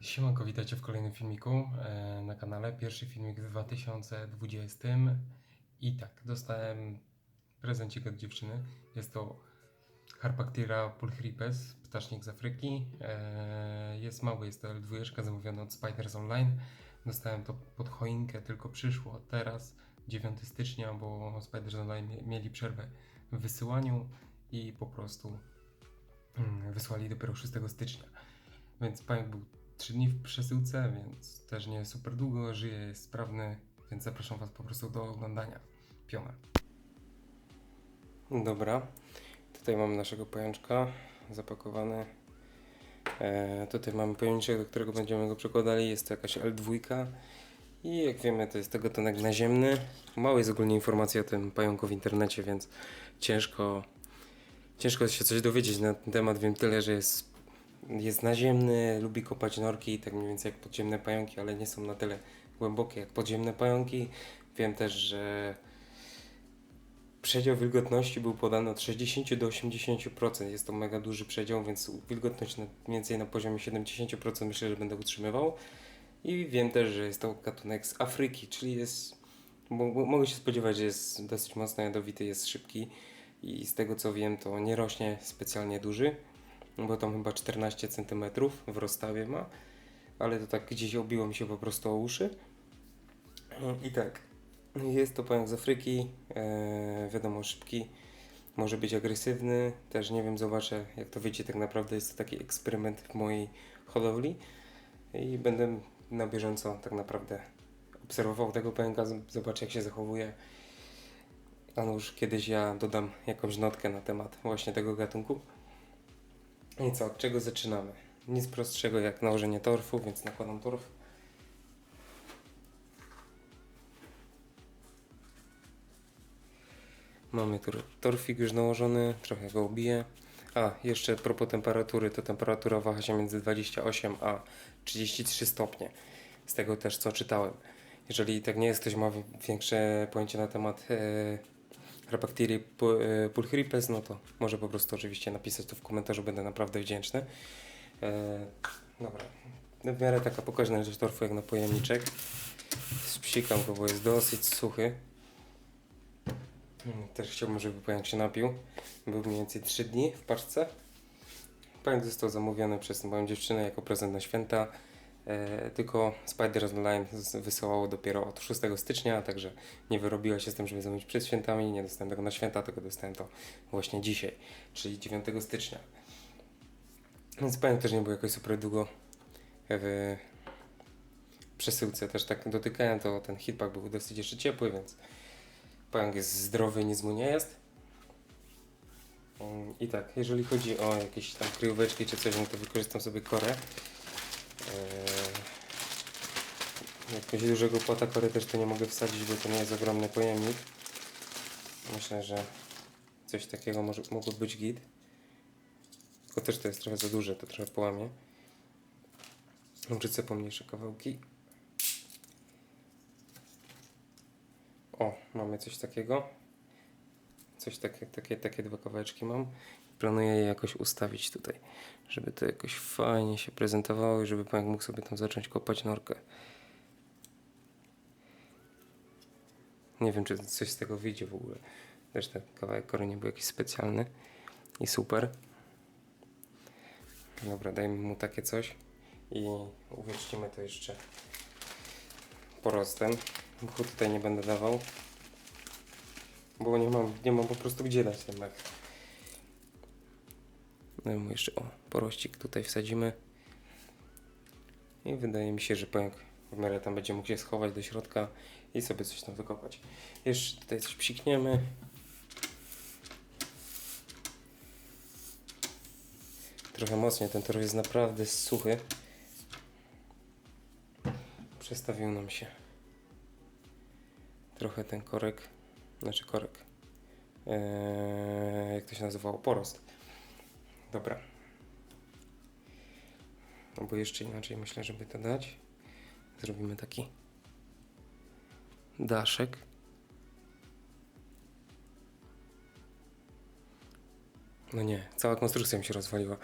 Siemanko, witajcie w kolejnym filmiku e, na kanale. Pierwszy filmik w 2020 i tak, dostałem prezencik od dziewczyny. Jest to Harpactira pulchripes, ptasznik z Afryki. E, jest mały, jest to L2, zamówiony od Spiders Online. Dostałem to pod choinkę, tylko przyszło teraz, 9 stycznia, bo Spiders Online mie- mieli przerwę w wysyłaniu i po prostu mm, wysłali dopiero 6 stycznia. Więc pająk był 3 dni w przesyłce, więc też nie super długo, żyje, jest sprawny, więc zapraszam Was po prostu do oglądania. Piona. Dobra, tutaj mamy naszego pajączka zapakowany. E, tutaj mamy pojemniczek, do którego będziemy go przekładali. Jest to jakaś L2. I jak wiemy, to jest to gatunek naziemny. Mało jest ogólnie informacji o tym pająku w internecie, więc ciężko, ciężko się coś dowiedzieć na ten temat. Wiem tyle, że jest jest naziemny, lubi kopać norki, tak mniej więcej jak podziemne pająki, ale nie są na tyle głębokie jak podziemne pająki. Wiem też, że przedział wilgotności był podany od 60 do 80%. Jest to mega duży przedział, więc wilgotność na, mniej więcej na poziomie 70% myślę, że będę utrzymywał. I wiem też, że jest to gatunek z Afryki, czyli jest. mo- mo- Mogę się spodziewać, że jest dosyć mocno jadowity, jest szybki i z tego co wiem, to nie rośnie specjalnie duży bo tam chyba 14 cm w rozstawie ma, ale to tak gdzieś obiło mi się po prostu o uszy. I tak, jest to pająk z Afryki, e, wiadomo szybki, może być agresywny, też nie wiem, zobaczę jak to wyjdzie tak naprawdę, jest to taki eksperyment w mojej hodowli i będę na bieżąco tak naprawdę obserwował tego pająka, zobaczę jak się zachowuje. A już kiedyś ja dodam jakąś notkę na temat właśnie tego gatunku. I co, od czego zaczynamy? Nic prostszego jak nałożenie torfu, więc nakładam torf. Mamy tu torfik już nałożony, trochę go obiję. A, jeszcze propos temperatury, to temperatura waha się między 28 a 33 stopnie. Z tego też co czytałem. Jeżeli tak nie jest, ktoś ma większe pojęcie na temat e, Rapactiri pu- e, pulchripes, no to może po prostu oczywiście napisać to w komentarzu, będę naprawdę wdzięczny. E, dobra, w miarę taka pokaźna rzecz torfu jak na pojemniczek. Spsikam go, bo jest dosyć suchy. Mm, Też chciałbym, żeby pająk się napił. Był mniej więcej 3 dni w paczce. Pająk został zamówiony przez moją dziewczynę jako prezent na święta. E, tylko Spiders Online wysyłało dopiero od 6 stycznia, także nie wyrobiła się z tym, żeby zamówić przed świętami. Nie dostałem tego na święta, tylko dostałem to właśnie dzisiaj, czyli 9 stycznia. Więc pająk też nie był jakoś super długo w przesyłce. Też tak dotykałem, to ten hitpack był dosyć jeszcze ciepły, więc pająk jest zdrowy, nic mu nie jest. Mm, I tak, jeżeli chodzi o jakieś tam kryjóweczki czy coś, no to wykorzystam sobie korę. Eee, Jakiegoś dużego płata kory też to nie mogę wsadzić, bo to nie jest ogromny pojemnik. Myślę, że coś takiego może, mogło być git. Tylko też to jest trochę za duże, to trochę połamie. Wrzucę pomniejsze kawałki. O, mamy coś takiego. Coś takie, takie, takie dwa kawałeczki mam. Planuję je jakoś ustawić tutaj, żeby to jakoś fajnie się prezentowało i żeby pan mógł sobie tam zacząć kopać norkę. Nie wiem, czy coś z tego wyjdzie w ogóle. Ten kawałek kory nie był jakiś specjalny i super. Dobra, dajmy mu takie coś i uwieczcimy to jeszcze porostem. Bo tutaj nie będę dawał, bo nie mam, nie mam po prostu gdzie dać ten mech. No jeszcze, o, porościk tutaj wsadzimy. I wydaje mi się, że pająk w miarę tam będzie mógł się schować do środka i sobie coś tam wykopać. Jeszcze tutaj coś psikniemy. Trochę mocniej, ten tor jest naprawdę suchy. Przestawił nam się trochę ten korek, znaczy korek, eee, jak to się nazywało, porost. Dobra. No Albo jeszcze inaczej myślę, żeby to dać. Zrobimy taki daszek. No nie, cała konstrukcja mi się rozwaliła.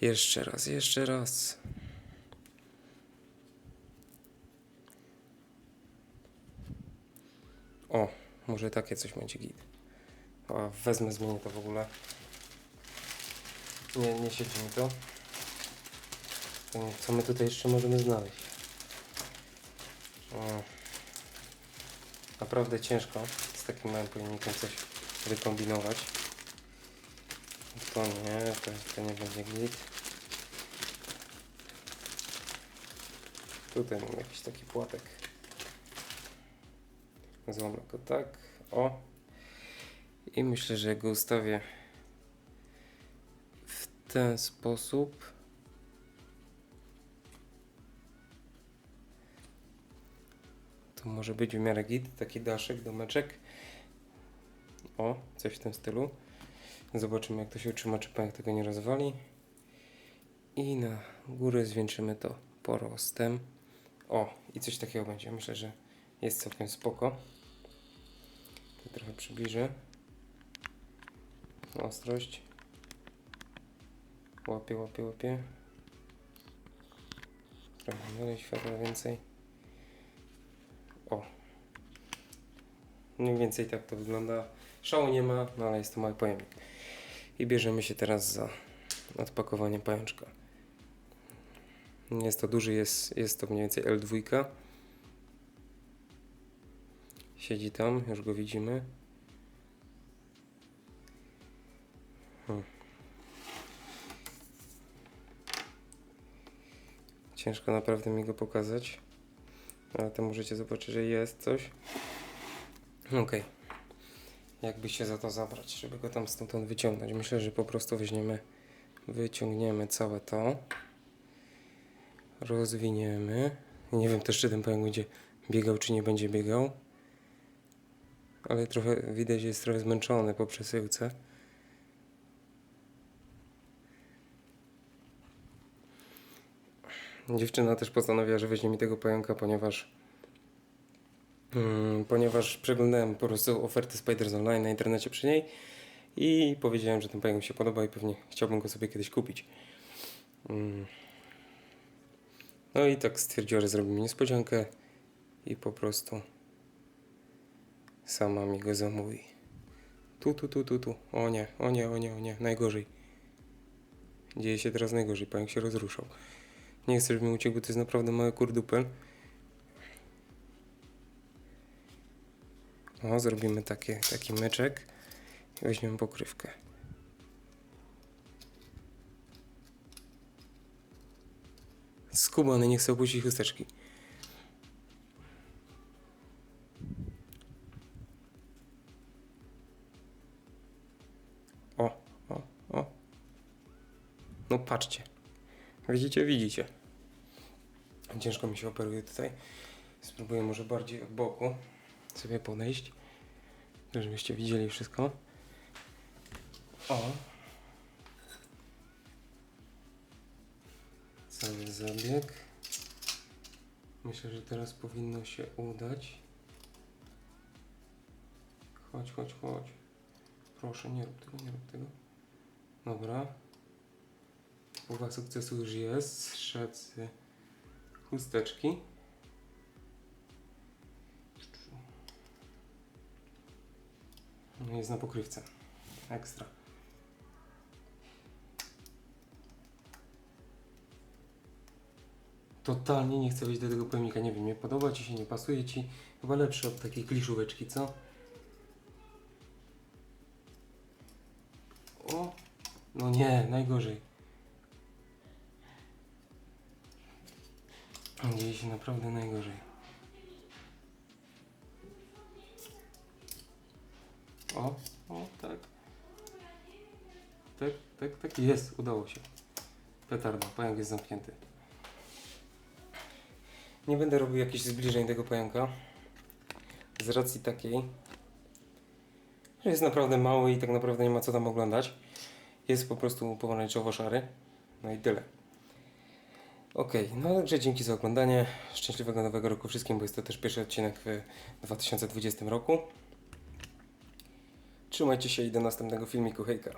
Jeszcze raz, jeszcze raz. O, może takie coś będzie git. A wezmę, zmienię to w ogóle. Nie, nie siedzi mi to. To Co my tutaj jeszcze możemy znaleźć? O. Naprawdę ciężko z takim małym pojemnikiem coś wykombinować. To nie, to, to nie będzie git. Tutaj mam jakiś taki płatek. Złamę go tak. O. I myślę, że go ustawię ten sposób. To może być w miarę git, taki daszek, domeczek. O, coś w tym stylu. Zobaczymy jak to się utrzyma, czy pająk tego nie rozwali. I na górę zwieńczymy to porostem. O, i coś takiego będzie. Myślę, że jest całkiem spoko. To trochę przybliżę. Ostrość. Łapie, łapie, łapie. Trochę dalej światła więcej. O. Mniej więcej tak to wygląda. Szału nie ma, no ale jest to mały pojemnik. I bierzemy się teraz za odpakowanie pajączka. Nie jest to duży, jest, jest to mniej więcej L2. Siedzi tam, już go widzimy. Hmm. Ciężko naprawdę mi go pokazać, ale to możecie zobaczyć, że jest coś. Okej. Jakby się za to zabrać, żeby go tam stamtąd wyciągnąć? Myślę, że po prostu weźmiemy, wyciągniemy całe to rozwiniemy. Nie wiem też, czy ten pająk będzie biegał, czy nie będzie biegał. Ale trochę widać, że jest trochę zmęczony po przesyłce. Dziewczyna też postanowiła, że weźmie mi tego pająka, ponieważ mm, ponieważ przeglądałem po prostu oferty Spiders Online na internecie przy niej i powiedziałem, że ten pająk mi się podoba i pewnie chciałbym go sobie kiedyś kupić. Mm. No i tak stwierdziła, że zrobi mi niespodziankę i po prostu sama mi go zamówi. Tu, tu, tu, tu, tu. O nie, o nie, o nie, o nie, najgorzej. Dzieje się teraz najgorzej, pająk się rozruszał. Nie chcę, żeby mi uciekł, to jest naprawdę mały kurdupel. O, zrobimy takie, taki meczek i weźmiemy pokrywkę. Skubany, nie chce opuścić chusteczki. O, o, o. No patrzcie. Widzicie, widzicie. Ciężko mi się operuje tutaj. Spróbuję może bardziej od boku sobie podejść, żebyście widzieli wszystko. O. Cały zabieg. Myślę, że teraz powinno się udać. Chodź, chodź, chodź. Proszę, nie rób tego, nie rób tego. Dobra. Połowa sukcesu już jest. Z chusteczki. Jest na pokrywce. Ekstra. Totalnie nie chcę wejść do tego pojemnika. Nie wiem, nie podoba Ci się, nie pasuje Ci. Chyba lepszy od takiej kliszóweczki, co? O! No nie, najgorzej. Dzieje się naprawdę najgorzej. O, o, tak. Tak, tak, tak. Jest, udało się. Petarda, pająk jest zamknięty. Nie będę robił jakichś zbliżeń tego pająka. Z racji takiej, że jest naprawdę mały i tak naprawdę nie ma co tam oglądać. Jest po prostu pomarańczowo szary. No i tyle. Ok, no także dzięki za oglądanie. Szczęśliwego nowego roku wszystkim, bo jest to też pierwszy odcinek w 2020 roku. Trzymajcie się i do następnego filmiku. Hejka.